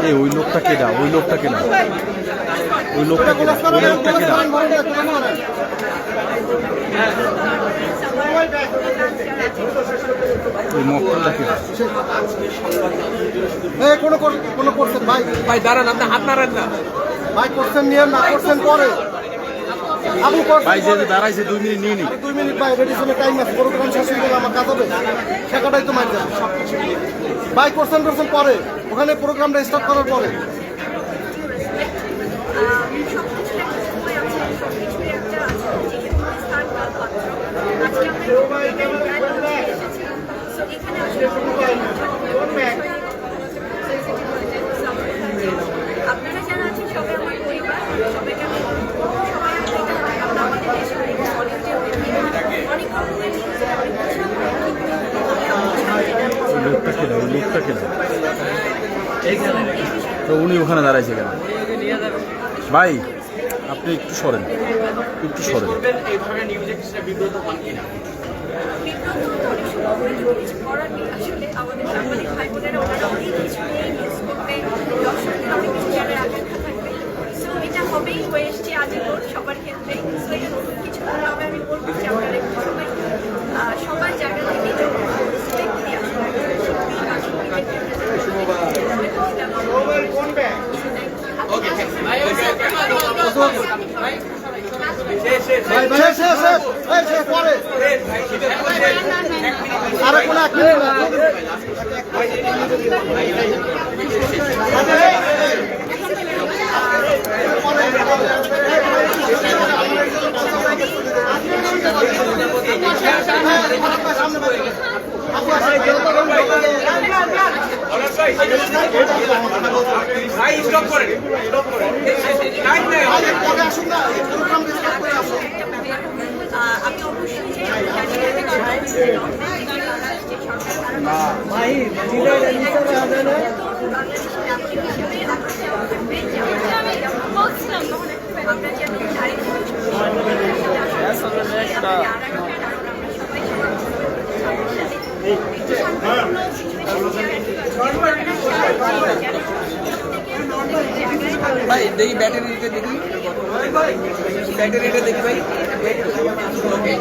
এই ওই লোকটা কে ওই লোকটা কে ওই লোকটা কে না ওই লোকটা কে ওই কেডা এই কোনো কোনো করছেন? ভাই। ভাই দাঁড়ান আপনি হাত নাড়েন না। ভাই করছেন নিয়ে না করছেন পরে। আপনি ভাই যে দাঁড়াইছে দুই মিনিট নিয়ে নি দুই মিনিট ভাই রেডিশনের টাইম আছে প্রোগ্রাম শেষ হয়ে গেলে আমার কাজ হবে। শেখাটাই তো মার যাবে ভাই করছেন করছেন পরে। ওখানে প্রোগ্রামটা স্টার্ট করার পরে। ওই লোকটা কেডা তো উনি ওখানে দাঁড়াইছে কেন? ভাই, আপনি একটু সরেন। একটু সরেন। এই ধরনের নিউজে কিছুটা আরে কোনো এক মিনিট না ভাই স্টপ করেন স্টপ করেন টাইম নেই আসুন না প্রোগ্রাম স্টার্ট করে আসুন আমি অবশ্যই যে যে ভাই জিরাইটা নিচে যাবে না যে বলছিলাম তখন আমরা নারী পুরুষ ভাই দেখি ব্যাটারিটা দেখি ব্যাটারিটা দেখি ভাই ওকে